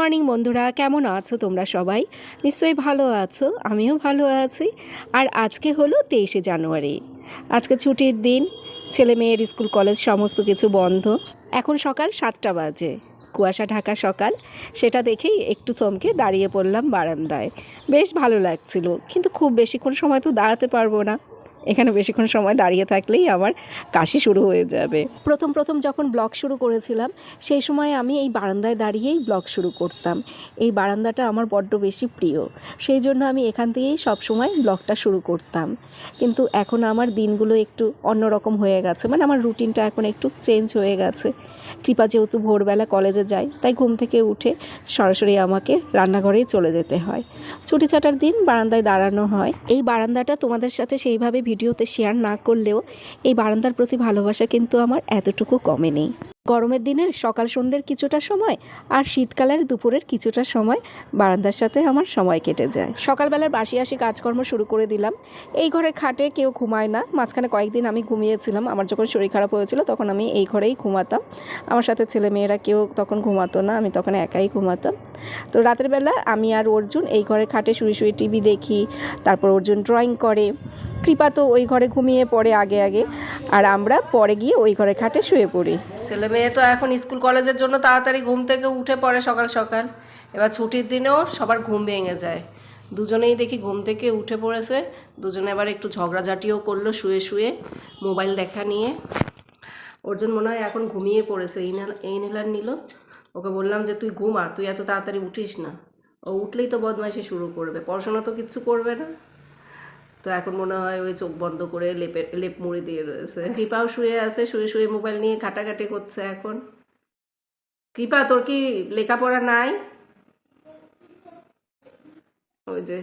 Morning বন্ধুরা, কেমন আছো তোমরা সবাই? নিশ্চয়ই ভালো আছো, আমিও ভালো আছি। আর আজকে হলো তেইশে জানুয়ারি। আজকে ছুটির দিন, ছেলে মেয়ের স্কুল, কলেজ সমস্ত কিছু বন্ধ। এখন সকাল সাতটা বাজে। কুয়াশা ঢাকা সকাল, সেটা দেখেই একটু থমকে দাঁড়িয়ে পড়লাম বারান্দায়। বেশ ভালো লাগছিল, কিন্তু খুব বেশিক্ষণ সময় তো দাঁড়াতে পারব না। এখানে বেশিক্ষণ সময় দাঁড়িয়ে থাকলেই আমার কাশি শুরু হয়ে যাবে। প্রথম প্রথম যখন ব্লগ শুরু করেছিলাম, সেই সময় আমি এই বারান্দায় দাঁড়িয়েই ব্লগ শুরু করতাম। এই বারান্দাটা আমার বড্ড বেশি প্রিয়। সেই জন্য আমি এখান থেকেই সব সময় ব্লগটা শুরু করতাম। কিন্তু এখন আমার দিনগুলো একটু অন্যরকম হয়ে গেছে। মানে আমার রুটিনটা এখন একটু চেঞ্জ হয়ে গেছে। কৃপা যেহেতু ভোরবেলা কলেজে যায়, তাই ঘুম থেকে উঠে সরাসরি আমাকে রান্নাঘরেই চলে যেতে হয়। ছুটি ছাটার দিন বারান্দায় দাঁড়ানো হয়। এই বারান্দাটা তোমাদের সাথে সেইভাবে ভিডিওতে শেয়ার না করলেও এই বারান্দার প্রতি ভালোবাসা কিন্তু আমার এতটুকু কমে নেই গরমের দিনে সকাল সন্ধ্যের কিছুটা সময় আর শীতকালের দুপুরের কিছুটা সময় বারান্দার সাথে আমার সময় কেটে যায়। সকালবেলার বাসি আসি কাজকর্ম শুরু করে দিলাম। এই ঘরে খাটে কেউ ঘুমায় না। মাঝখানে কয়েকদিন আমি ঘুমিয়েছিলাম। আমার যখন শরীর খারাপ হয়েছিল তখন আমি এই ঘরেই ঘুমাতাম। আমার সাথে ছেলে মেয়েরা কেউ তখন ঘুমাতো না। আমি তখন একাই ঘুমাতাম। তো রাতের বেলা আমি আর অর্জুন এই ঘরে খাটে শুয়ে শুয়ে টিভি দেখি, তারপর অর্জুন ড্রয়িং করে কৃপা তো ওই ঘরে ঘুমিয়ে পড়ে আগে আগে। আর আমরা পরে গিয়ে ওই ঘরে খাটে শুয়ে পড়ি। ছেলে মেয়ে তো এখন স্কুল কলেজের জন্য তাড়াতাড়ি ঘুম থেকে উঠে পড়ে সকাল সকাল। এবার ছুটির দিনেও সবার ঘুম ভেঙে যায়। দুজনেই দেখি ঘুম থেকে উঠে পড়েছে। দুজনে এবার একটু ঝগড়াঝাটিও করল শুয়ে শুয়ে, মোবাইল দেখা নিয়ে। অর্জুন মনে হয় এখন ঘুমিয়ে পড়েছে এই নেলার নিল। ওকে বললাম যে, তুই ঘুমা, তুই এত তাড়াতাড়ি উঠিস না। ও উঠলেই তো বদমাইশি শুরু করবে, পড়াশোনা তো কিচ্ছু করবে না। তো এখন মনে হয় ওই চোখ বন্ধ করে লেপে লেপ মুড়ি দিয়ে রয়েছে। কৃপাও শুয়ে আছে, শুয়ে শুয়ে মোবাইল নিয়ে ঘাটাঘাটি করছে এখন। কৃপা, তোর কি লেখাপড়া নাই? ওই যে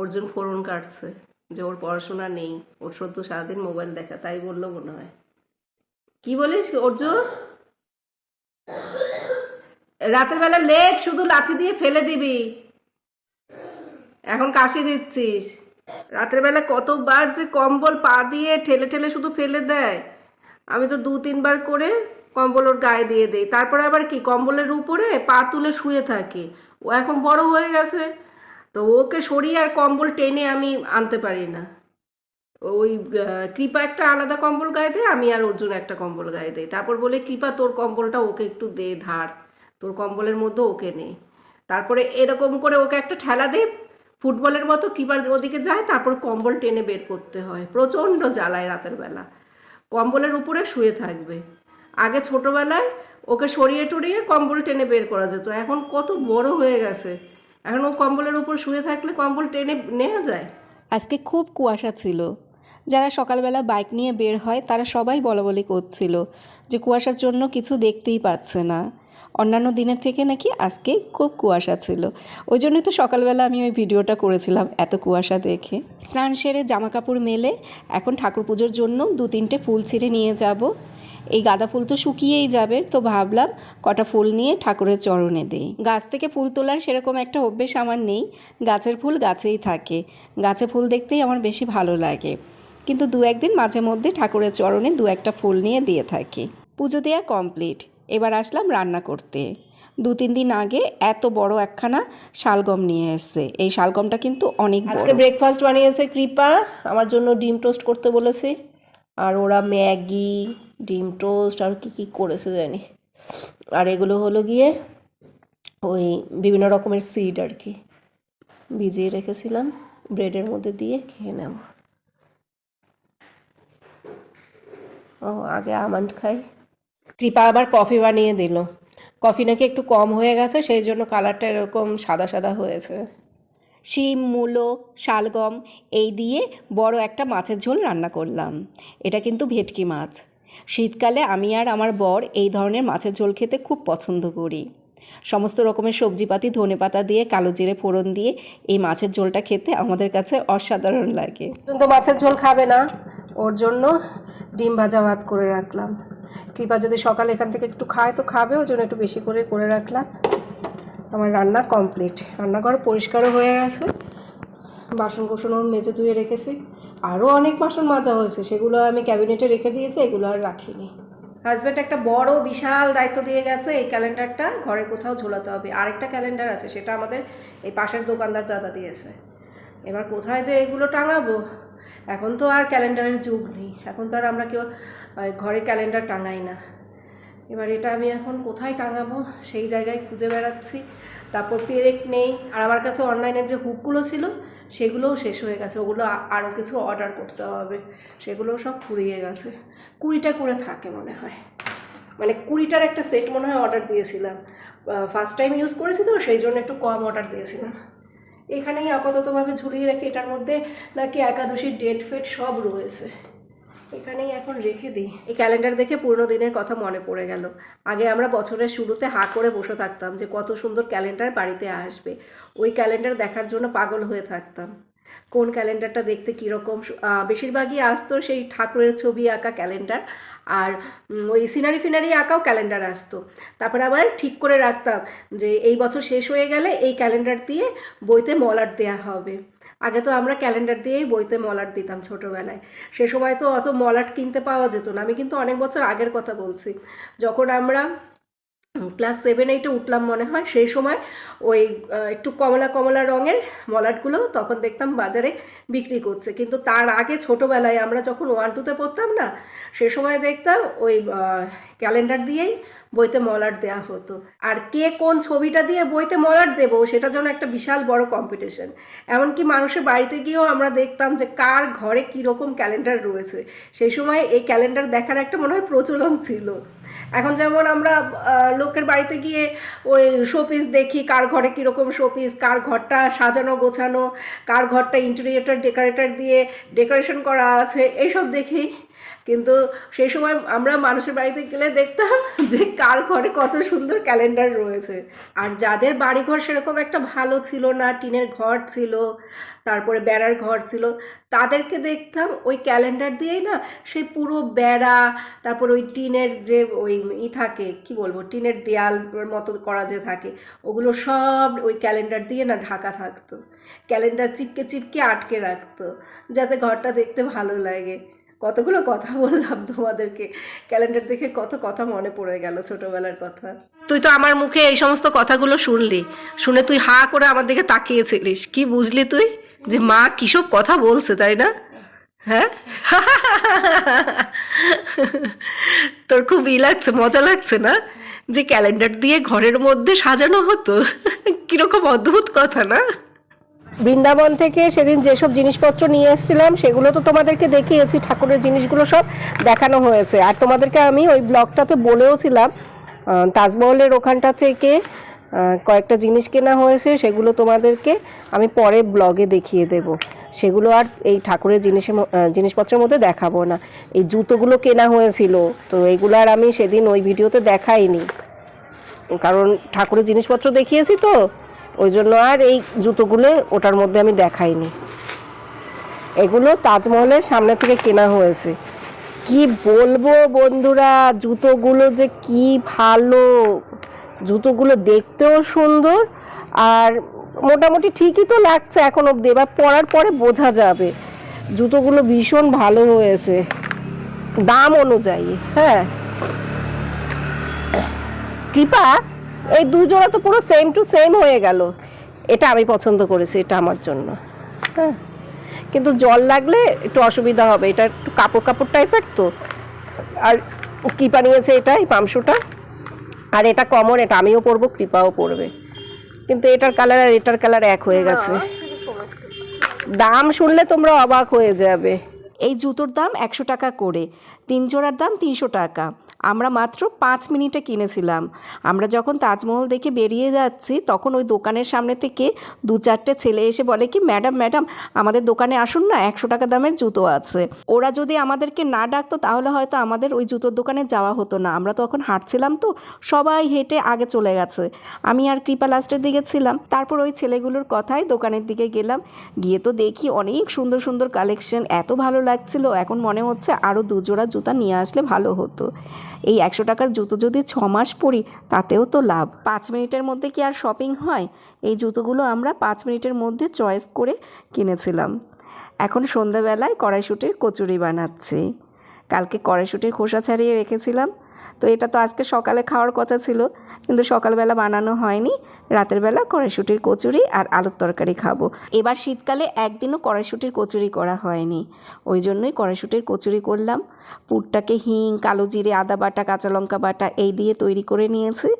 অর্জুন ফোরন কাটছে যে ওর পড়াশোনা নেই, ওর শুধু সারাদিন মোবাইল দেখা, তাই বলল মনে হয়। কি বলিস অর্জুন? রাতের বেলা লেপ শুধু লাথি দিয়ে ফেলে দিবি। এখন কাশি দিচ্ছিস। রাতের বেলা কতবার যে কম্বল পা দিয়ে ঠেলে ঠেলে শুধু ফেলে দেয়। আমি তো দু তিনবার করে কম্বল ওর গায়ে দিয়ে দেই। তারপরে আবার কি, কম্বলের উপরে পা তুলে শুয়ে থাকে। ও এখন বড় হয়ে গেছে, তো ওকে সরিয়ে আর কম্বল টেনে আমি আনতে পারি না। ওই কৃপা একটা আলাদা কম্বল গায়ে দেয় আমি আর অর্জুন একটা কম্বল গায়ে দেয় তারপর বলে, কৃপা, তোর কম্বলটা ওকে একটু দে, ধার। তোর কম্বলের মধ্যে ওকে নে। তারপরে এরকম করে ওকে একটা ঠেলা দে ফুটবলের মতো কিবার ওদিকে যায়, তারপর কম্বল টেনে বের করতে হয়। প্রচণ্ড জ্বালায় রাতের বেলা। কম্বলের উপরে শুয়ে থাকবে। আগে ছোটোবেলায় ওকে সরিয়ে টরিয়ে কম্বল টেনে বের করা যেত। এখন কত বড় হয়ে গেছে। এখন ও কম্বলের উপর শুয়ে থাকলে কম্বল টেনে নেওয়া যায়? আজকে খুব কুয়াশা ছিল। যারা সকালবেলা বাইক নিয়ে বের হয়, তারা সবাই বলা বলি করছিল যে কুয়াশার জন্য কিছু দেখতেই পাচ্ছে না। অন্যান্য দিনের থেকে নাকি আজকে খুব কুয়াশা ছিল। ওই জন্যই তো সকালবেলা আমি ওই ভিডিওটা করেছিলাম এত কুয়াশা দেখে। স্নান সেরে জামা কাপড় মেলে এখন ঠাকুর পুজোর জন্য দু তিনটে ফুল ছিঁড়ে নিয়ে যাব। এই গাঁদা ফুল তো শুকিয়েই যাবে, তো ভাবলাম কটা ফুল নিয়ে ঠাকুরের চরণে দেই। গাছ থেকে ফুল তোলার সেরকম একটা অভ্যেস আমার নেই, গাছের ফুল গাছেই থাকে। গাছে ফুল দেখতেই আমার বেশি ভালো লাগে। কিন্তু দু একদিন মাঝে মধ্যে ঠাকুরের চরণে দু একটা ফুল নিয়ে দিয়ে থাকি। পুজো দেওয়া কমপ্লিট। এবার আসলাম রান্না করতে। দু, তিন দিন আগে এত বড় একখানা শালগম নিয়ে এসছে। এই শালগমটা কিন্তু অনেক আজকে ব্রেকফাস্ট বানিয়েছে কৃপা। আমার জন্য ডিম টোস্ট করতে বলেছে। আর ওরা ম্যাগি, ডিম টোস্ট আর কি কি করেছে জানি। আর এগুলো হলো গিয়ে ওই বিভিন্ন রকমের সিড আর কি। ভিজিয়ে রেখেছিলাম। ব্রেডের মধ্যে দিয়ে খেয়ে নেব। ও, আগে আমন্ড খাই। কৃপা আবার কফি বানিয়ে দিল। কফি নাকি একটু কম হয়ে গেছে সেই জন্য কালারটা এরকম সাদা সাদা হয়েছে। শিম মূলো শালগম এই দিয়ে বড় একটা মাছের ঝোল রান্না করলাম। এটা কিন্তু ভেটকি মাছ। শীতকালে আমি আর আমার বর এই ধরনের মাছের ঝোল খেতে খুব পছন্দ করি। সমস্ত রকমের সবজিপাতি ধনে পাতা দিয়ে কালো জিরে ফোড়ন দিয়ে এই মাছের ঝোলটা খেতে আমাদের কাছে অসাধারণ লাগে। তো মাছের ঝোল খাবে না। ওর জন্য ডিম ভাজা ভাত করে রাখলাম। কৃপা যদি সকালে এখান থেকে একটু খায়, তো খাবে। ওই জন্য একটু বেশি করে করে রাখলাম। আমার রান্না কমপ্লিট রান্নাঘর পরিষ্কারও হয়ে গেছে। বাসন কোসনও মেজে ধুয়ে রেখেছি। আরও অনেক বাসন মাজা হয়েছে। সেগুলো আমি ক্যাবিনেটে রেখে দিয়েছি, এগুলো আর রাখিনি। হাজব্যান্ড একটা বড়, বিশাল দায়িত্ব দিয়ে গেছে এই ক্যালেন্ডারটা ঘরে কোথাও ঝোলাতে হবে। আরেকটা ক্যালেন্ডার আছে, সেটা আমাদের এই পাশের দোকানদার দাদা দিয়েছে। এবার কোথায় যে এগুলো টাঙাবো? এখন তো আর ক্যালেন্ডারের যুগ নেই। এখন তো আর আমরা কেউ ঘরে ক্যালেন্ডার টাঙাই না। এবার এটা আমি এখন কোথায় টাঙাবো? সেই জায়গায় খুঁজে বেড়াচ্ছি। তারপর পেরেক নেই। আর আমার কাছে অনলাইনের যে হুকগুলো ছিল, সেগুলোও শেষ হয়ে গেছে। ওগুলো আরও কিছু অর্ডার করতে হবে। সেগুলোও সব ফুরিয়ে গেছে। কুড়িটা করে থাকে মনে হয়। মানে কুড়িটার একটা সেট মনে হয় অর্ডার দিয়েছিলাম। ফার্স্ট টাইম ইউজ করেছি তো, সেই জন্য একটু কম অর্ডার দিয়েছিলাম। এখানেই আপাততভাবে ঝুলিয়ে রাখি এটার মধ্যে নাকি একাদশীর ডেট ফেট সব রয়েছে। এখানেই এখন রেখে দিই। এই ক্যালেন্ডার দেখে পুরনো দিনের কথা মনে পড়ে গেল। আগে আমরা বছরের শুরুতে হা করে বসে থাকতাম যে কত সুন্দর ক্যালেন্ডার বাড়িতে আসবে। ওই ক্যালেন্ডার দেখার জন্য পাগল হয়ে থাকতাম। কোন ক্যালেন্ডারটা দেখতে কীরকম বেশিরভাগই আসতো সেই ঠাকুরের ছবি আঁকা ক্যালেন্ডার আর ওই সিনারি ফিনারি আঁকাও ক্যালেন্ডার আসতো। তারপরে আবার ঠিক করে রাখতাম যে এই বছর শেষ হয়ে গেলে এই ক্যালেন্ডার দিয়ে বইতে মলার দেয়া হবে। আগে তো আমরা ক্যালেন্ডার দিয়েই বইতে মলাট দিতাম ছোটোবেলায়। সে সময় তো অত মলাট কিনতে পাওয়া যেত না। আমি কিন্তু অনেক বছর আগের কথা বলছি। যখন আমরা ক্লাস সেভেন এইটে উঠলাম মনে হয়। সেই সময় ওই একটু কমলা কমলা রঙের মলাটগুলো তখন দেখতাম বাজারে বিক্রি করছে। কিন্তু তার আগে ছোটোবেলায় আমরা যখন ওয়ান টুতে পড়তাম না, সে সময় দেখতাম ওই ক্যালেন্ডার দিয়েই বইতে মলাট দেওয়া হতো। আর কে কোন ছবিটা দিয়ে বইতে মলাট দেবো, সেটা যেন একটা বিশাল বড় কম্পিটিশন এমনকি মানুষের বাড়িতে গিয়েও আমরা দেখতাম যে কার ঘরে কীরকম ক্যালেন্ডার রয়েছে। সেই সময় এই ক্যালেন্ডার দেখার একটা মনে হয় প্রচলন ছিল। এখন যেমন আমরা লোকের বাড়িতে গিয়ে ওই শোপিস দেখি, কার ঘরে কীরকম শোপিস কার ঘরটা সাজানো, গোছানো, কার ঘরটা ইন্টেরিয়রটা ডেকোরেটর দিয়ে ডেকোরেশন করা আছে, এইসব দেখি। কিন্তু সেই সময় আমরা মানুষের বাড়িতে গেলে দেখতাম যে কার ঘরে কত সুন্দর ক্যালেন্ডার রয়েছে। আর যাদের বাড়িঘর সেরকম একটা ভালো ছিল না, টিনের ঘর ছিল, তারপরে বেড়ার ঘর ছিল, তাদেরকে দেখতাম ওই ক্যালেন্ডার দিয়েই না সেই পুরো বেড়া, তারপর ওই টিনের যে ওই ই থাকে, কি বলব, টিনের দেয়াল মতো করা যে থাকে, ওগুলো সব ওই ক্যালেন্ডার দিয়ে না ঢাকা থাকতো। ক্যালেন্ডার চিপকে চিপকে আটকে রাখতো, যাতে ঘরটা দেখতে ভালো লাগে। কতগুলো কথা বললাম তোমাদেরকে। ক্যালেন্ডার দেখে কত কথা মনে পড়ে গেল ছোটবেলার কথা। তুই তো আমার মুখে এই সমস্ত কথাগুলো শুনলি। শুনে তুই হা করে আমার দিকে তাকিয়েছিলিস। কি বুঝলি তুই? যে মা কিসব কথা বলছে, তাই না? হ্যাঁ? তোর খুব ই লাগছে, মজা লাগছে না? যে ক্যালেন্ডার দিয়ে ঘরের মধ্যে সাজানো হতো। কীরকম অদ্ভুত কথা, না? বৃন্দাবন থেকে সেদিন যেসব জিনিসপত্র নিয়ে এসেছিলাম, সেগুলো তো তোমাদেরকে দেখিয়েছি, ঠাকুরের জিনিসগুলো সব দেখানো হয়েছে। আর তোমাদেরকে আমি ওই ব্লগটাতে বলেওছিলাম তাজমহলের ওখানটা থেকে কয়েকটা জিনিস কেনা হয়েছে, সেগুলো তোমাদেরকে আমি পরে ব্লগে দেখিয়ে দেব। সেগুলো আর এই ঠাকুরের জিনিসের জিনিসপত্রের মধ্যে দেখাবো না। এই জুতোগুলো কেনা হয়েছিল, তো এগুলো আর আমি সেদিন ওই ভিডিওতে দেখাইনি। কারণ ঠাকুরের জিনিসপত্র দেখিয়েছি তো ওই জন্য আর এই জুতোগুলো ওটার মধ্যে আমি দেখাইনি। এগুলো তাজমহলের সামনে থেকে কেনা হয়েছে। কি বলব বন্ধুরা, জুতোগুলো যে কি ভালো। জুতোগুলো দেখতেও সুন্দর আর মোটামুটি ঠিকই তো লাগছে এখন অব্দি এবার পরার পরে বোঝা যাবে। জুতোগুলো ভীষণ ভালো হয়েছে। দাম অনুযায়ী হ্যাঁ। কৃপা এই দু জোড়া তো পুরো সেম টু সেম হয়ে গেল। এটা আমি পছন্দ করেছি এটা আমার জন্য। হ্যাঁ। কিন্তু জল লাগলে একটু অসুবিধা হবে এটা একটু কাপড় কাপড় টাইপের তো। আর কৃপা নিয়েছে এটা এই পামশুটা আর এটা কমন এটা আমিও পরবো কৃপাও পরবে। কিন্তু এটার কালার আর এটার কালার এক হয়ে গেছে। দাম শুনলে তোমরা অবাক হয়ে যাবে। এই জুতোর দাম একশো টাকা করে তিন জোড়ার দাম তিনশো টাকা। আমরা মাত্র পাঁচ মিনিটে কিনেছিলাম। আমরা যখন তাজমহল দেখে বেরিয়ে যাচ্ছি, তখন ওই দোকানের সামনে থেকে দু চারটে ছেলে এসে বলে কি, ম্যাডাম ম্যাডাম, আমাদের দোকানে আসুন না, একশো টাকা দামের জুতো আছে। ওরা যদি আমাদেরকে না ডাকতো, তাহলে হয়তো আমাদের ওই জুতোর দোকানে যাওয়া হতো না। আমরা তখন হাঁটছিলাম তো, সবাই হেঁটে আগে চলে গেছে। আমি আর কৃপা লাস্টের দিকে ছিলাম। তারপর ওই ছেলেগুলোর কথায় দোকানের দিকে গেলাম। গিয়ে তো দেখি অনেক সুন্দর সুন্দর কালেকশন এত ভালো লাগছিল। এখন মনে হচ্ছে আরও দুজোড়া জুতা নিয়ে আসলে ভালো হতো। এই একশো টাকার জুতো যদি ছ মাস পরি, তাতেও তো লাভ। পাঁচ মিনিটের মধ্যে কি আর শপিং হয়? এই জুতোগুলো আমরা পাঁচ মিনিটের মধ্যে চয়েস করে কিনেছিলাম। এখন সন্ধ্যাবেলায় কড়াইশুটির কচুরি বানাচ্ছি। কালকে কড়াইশুটির খোসা ছাড়িয়ে রেখেছিলাম। তো এটা তো আজকে সকালে খাওয়ার কথা ছিল, কিন্তু সকালবেলা বানানো হয়নি। রাতের বেলা কড়াইশুটির কচুরি আর আলুর তরকারি খাব। এবার শীতকালে একদিনও কড়াইশুটির কচুরি করা হয়নি। ওই জন্যই কড়াইশুটির কচুরি করলাম। পুরটাকে হিং, কালো জিরে, আদা বাটা, কাঁচা লঙ্কা বাটা এই দিয়ে তৈরি করে নিয়েছি।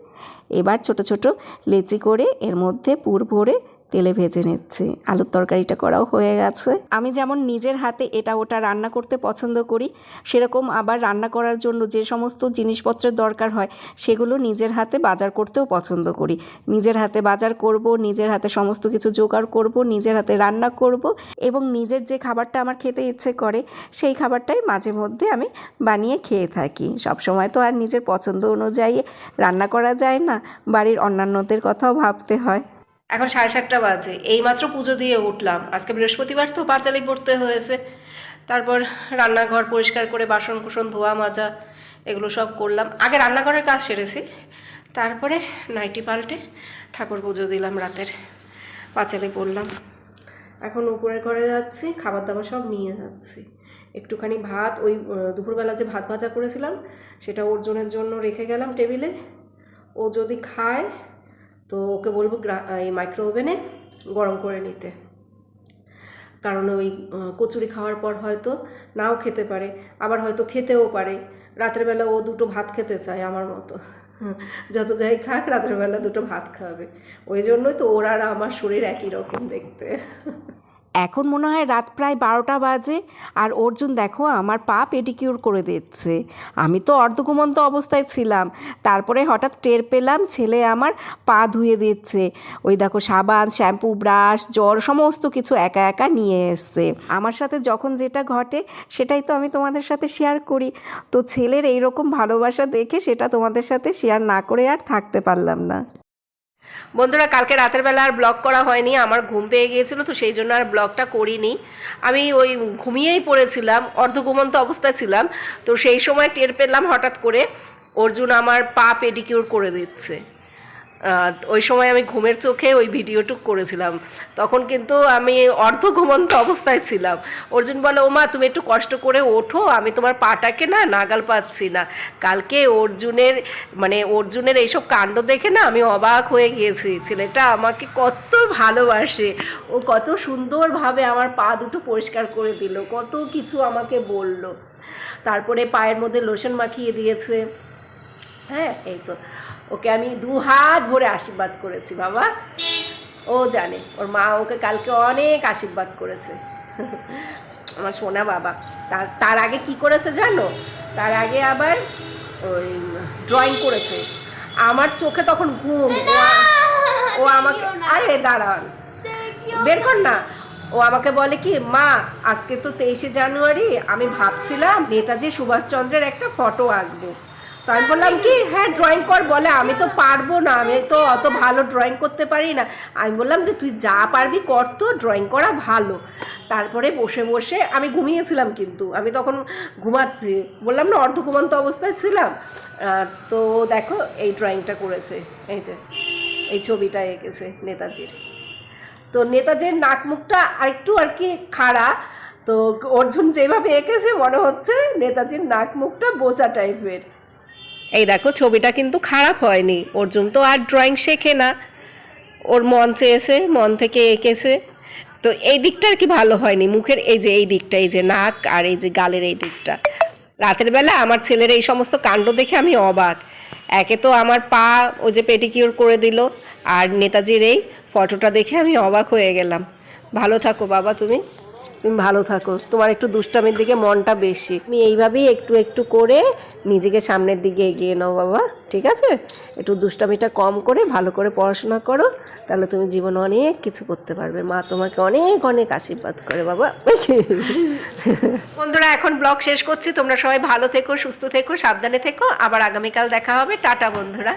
এবার ছোট ছোট লেচি করে এর মধ্যে পুর ভরে তেলে ভেজে নিচ্ছি। আলুর তরকারিটা করাও হয়ে গেছে। আমি যেমন নিজের হাতে এটা ওটা রান্না করতে পছন্দ করি, সেরকম আবার রান্না করার জন্য যে সমস্ত জিনিসপত্রের দরকার হয়, সেগুলো নিজের হাতে বাজার করতেও পছন্দ করি। নিজের হাতে বাজার করব, নিজের হাতে সমস্ত কিছু জোগাড় করব, নিজের হাতে রান্না করব এবং নিজের যে খাবারটা আমার খেতে ইচ্ছে করে, সেই খাবারটাই মাঝে মধ্যে আমি বানিয়ে খেয়ে থাকি। সব সময় তো আর নিজের পছন্দ অনুযায়ী রান্না করা যায় না, বাড়ির অন্যান্যদের কথাও ভাবতে হয়। এখন সাড়ে সাতটা বাজে। এইমাত্র পুজো দিয়ে উঠলাম। আজকে বৃহস্পতিবার তো পাঁচালি পড়তে হয়েছে। তারপর রান্নাঘর পরিষ্কার করে বাসন কুসন ধোয়া মাজা, এগুলো সব করলাম। আগে রান্নাঘরের কাজ সেরেছি। তারপরে নাইটি পাল্টে ঠাকুর পুজো দিলাম রাতের। পাঁচালি পড়লাম। এখন উপরের ঘরে যাচ্ছি, খাবার দাবার সব নিয়ে যাচ্ছি। একটুখানি ভাত, ওই দুপুরবেলা যে ভাত ভাজা করেছিলাম, সেটা অর্জনের জন্য রেখে গেলাম টেবিলে। ও যদি খায় তো ওকে বলব এই মাইক্রো ওভেনে গরম করে নিতে। কারণ ওই কচুরি খাওয়ার পর হয়তো নাও খেতে পারে, আবার হয়তো খেতেও পারে। রাতের বেলা ও দুটো ভাত খেতে চায় আমার মতো। যত যাই খাক, রাতের বেলা দুটো ভাত খাবে। ওই জন্যই তো ওরা আর আমার শরীর একই রকম দেখতে। এখন মনে হয় রাত প্রায় বারোটা বাজে আর অর্জুন দেখো আমার পা পেডিকিউর করে দিচ্ছে। আমি তো অর্ধঘুমন্ত অবস্থায় ছিলাম। তারপরে হঠাৎ টের পেলাম ছেলে আমার পা ধুয়ে দিচ্ছে। ওই দেখো সাবান, শ্যাম্পু, ব্রাশ, জল সমস্ত কিছু একা একা নিয়ে এসছে। আমার সাথে যখন যেটা ঘটে সেটাই তো আমি তোমাদের সাথে শেয়ার করি। তো ছেলের এইরকম ভালোবাসা দেখে সেটা তোমাদের সাথে শেয়ার না করে আর থাকতে পারলাম না। বন্ধুরা, কালকে রাতের বেলা আর ব্লগ করা হয়নি, আমার ঘুম পেয়ে গিয়েছিল, তো সেই জন্য আর ব্লগটা করিনি। আমি ওই ঘুমিয়েই পড়েছিলাম অর্ধ ঘুমন্ত অবস্থায় ছিলাম, তো সেই সময় টের পেলাম হঠাৎ করে অর্জুন আমার পা পেডিকিউর করে দিচ্ছে। ওই সময় আমি ঘুমের চোখে ওই ভিডিওটুক করেছিলাম। তখন কিন্তু আমি অর্ধ ঘুমন্ত অবস্থায় ছিলাম। অর্জুন বলে, ওমা, তুমি একটু কষ্ট করে ওঠো, আমি তোমার পাটাকে না নাগাল পাচ্ছি না। কালকে অর্জুনের মানে অর্জুনের এইসব কাণ্ড দেখে না আমি অবাক হয়ে গিয়েছি। ছেলেটা আমাকে কত ভালোবাসে, ও কত সুন্দরভাবে আমার পা দুটো পরিষ্কার করে দিল, কত কিছু আমাকে বলল। তারপরে পায়ের মধ্যে লোশন মাখিয়ে দিয়েছে। হ্যাঁ এই তো। ওকে আমি দু হাত ভরে আশীর্বাদ করেছি বাবা। ও জানে ওর মা ওকে কালকে অনেক আশীর্বাদ করেছে। আমার সোনা বাবা তার তার আগে কি করেছে জানো? তার আগে আবার ওই ড্রয়িং করেছে। আমার চোখে তখন ঘুম। ও আমাকে আরে দাঁড়ান। বের কর না। ও আমাকে বলে কি মা আজকে তো তেইশে জানুয়ারি আমি ভাবছিলাম নেতাজি সুভাষচন্দ্রের একটা ফটো আঁকবো। তো আমি বললাম, কি? হ্যাঁ ড্রয়িং কর, বলে, আমি তো পারব না, আমি তো অত ভালো ড্রয়িং করতে পারি না। আমি বললাম, যে, তুই যা পারবি কর তো ড্রয়িং করা ভালো। তারপরে বসে বসে আমি ঘুমিয়েছিলাম কিন্তু, আমি তখন ঘুমাচ্ছি। বললাম, না অর্ধ ঘুমন্ত অবস্থায় ছিলাম। তো দেখো, এই ড্রয়িংটা করেছে, এই যে, এই ছবিটা এঁকেছে নেতাজির। তো নেতাজির নাক মুখটা আরেকটু আর কি খাড়া, তো অর্জুন যেভাবে এঁকেছে, মনে হচ্ছে নেতাজির নাক মুখটা বোচা টাইপের এই দেখো, ছবিটা কিন্তু খারাপ হয়নি। অর্জুন তো আর ড্রয়িং শেখে না। ওর মন চেয়েছে, মন থেকে এঁকেছে। তো এই দিকটা আর কি ভালো হয়নি। মুখের এই যে, এই দিকটা, এই যে নাক আর এই যে গালের এই দিকটা। রাতের বেলা আমার ছেলের এই সমস্ত কাণ্ড দেখে আমি অবাক। একে তো আমার পা ও যে পেটিকিউর করে দিল আর নেতাজির এই ফটোটা দেখে আমি অবাক হয়ে গেলাম। ভালো থাকো বাবা তুমি। তুমি ভালো থাকো। তোমার একটু দুষ্টামির দিকে মনটা বেশি। তুমি এইভাবেই একটু একটু করে নিজেকে সামনের দিকে এগিয়ে নাও বাবা, ঠিক আছে? একটু দুষ্টামিটা কম করে, ভালো করে পড়াশোনা করো, তাহলে তুমি জীবনে অনেক কিছু করতে পারবে। মা তোমাকে অনেক অনেক আশীর্বাদ করে বাবা। বন্ধুরা, এখন ব্লগ শেষ করছি। তোমরা সবাই ভালো থেকো, সুস্থ থেকো, সাবধানে থেকো। আবার আগামীকাল দেখা হবে। টাটা, বন্ধুরা।